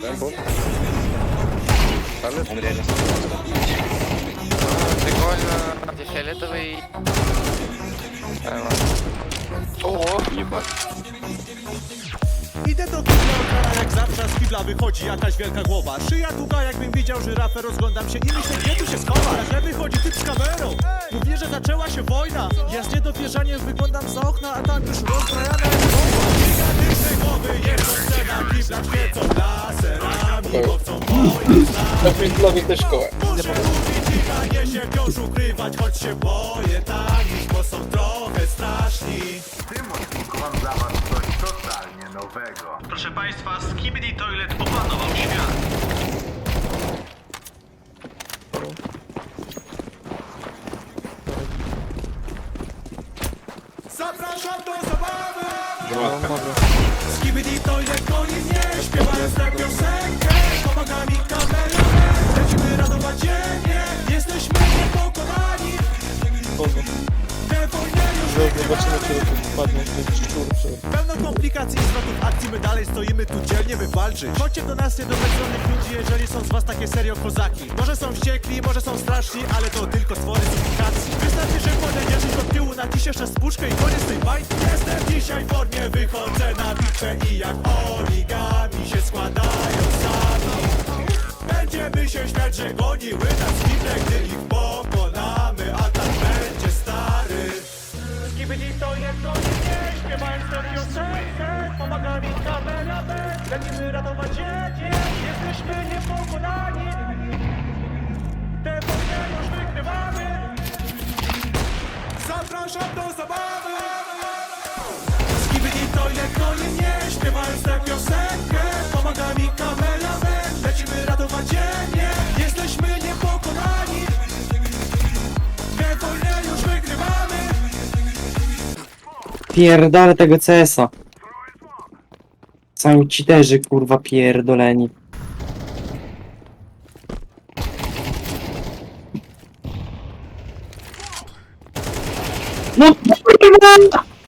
Tempo. Ale Прикольно. Где фиолетовый. Ого, ебать. Idę do kibla okara jak zawsze, a z kibla wychodzi jakaś wielka głowa Szyja długa jakbym widział żyrafę, rozglądam się i myślę gdzie tu się schować Że wychodzi typ z kamerą, mówię, że zaczęła się wojna Ja z niedowierzaniem wyglądam za okna, a tam już rozbrajana jest bomba Gigantyczne głowy jeżdżą scena, kibla świecą laserami Wojny na Pringlowie też szkołę. Nie się wciąż ukrywać, choć się boję tanić, bo są trochę straszni W tym odcinku mam dla was coś totalnie nowego. Proszę Państwa, Skibidi Toilet opanował świat. Zapraszam do zabawy! Skibidi Toilet goni mnie, śpiewając tę piosenkę. Pomaga Ten szczur przed... Pełno komplikacji i zwrotów akcji, my dalej stoimy tu dzielnie by walczyć. Chodźcie do nas niedowedzonych ludzi, jeżeli są z was takie serio kozaki. Może są wściekli, może są straszni, ale to tylko stwory z implikacji Wystarczy, że podejdziesz do tyłu, nacisz jeszcze spuszkę i koniec tej bajki. Jestem dzisiaj w formie, wychodzę na bitwę i jak origami się składają sami. Będziemy się śmiać, że goniły nas Skibidi to jest to nie śpiewając tę piosenkę Pomaga mi kameraman, lecimy ratować dziecię Jesteśmy niepokonani. Tę wojnę już wygrywamy Zapraszam do zabawy. Skibidi to jest to nie śpiewając tę piosenkę Pierdolę tego CS-a. Sami cheaterzy, kurwa, pierdoleni. No kurwa!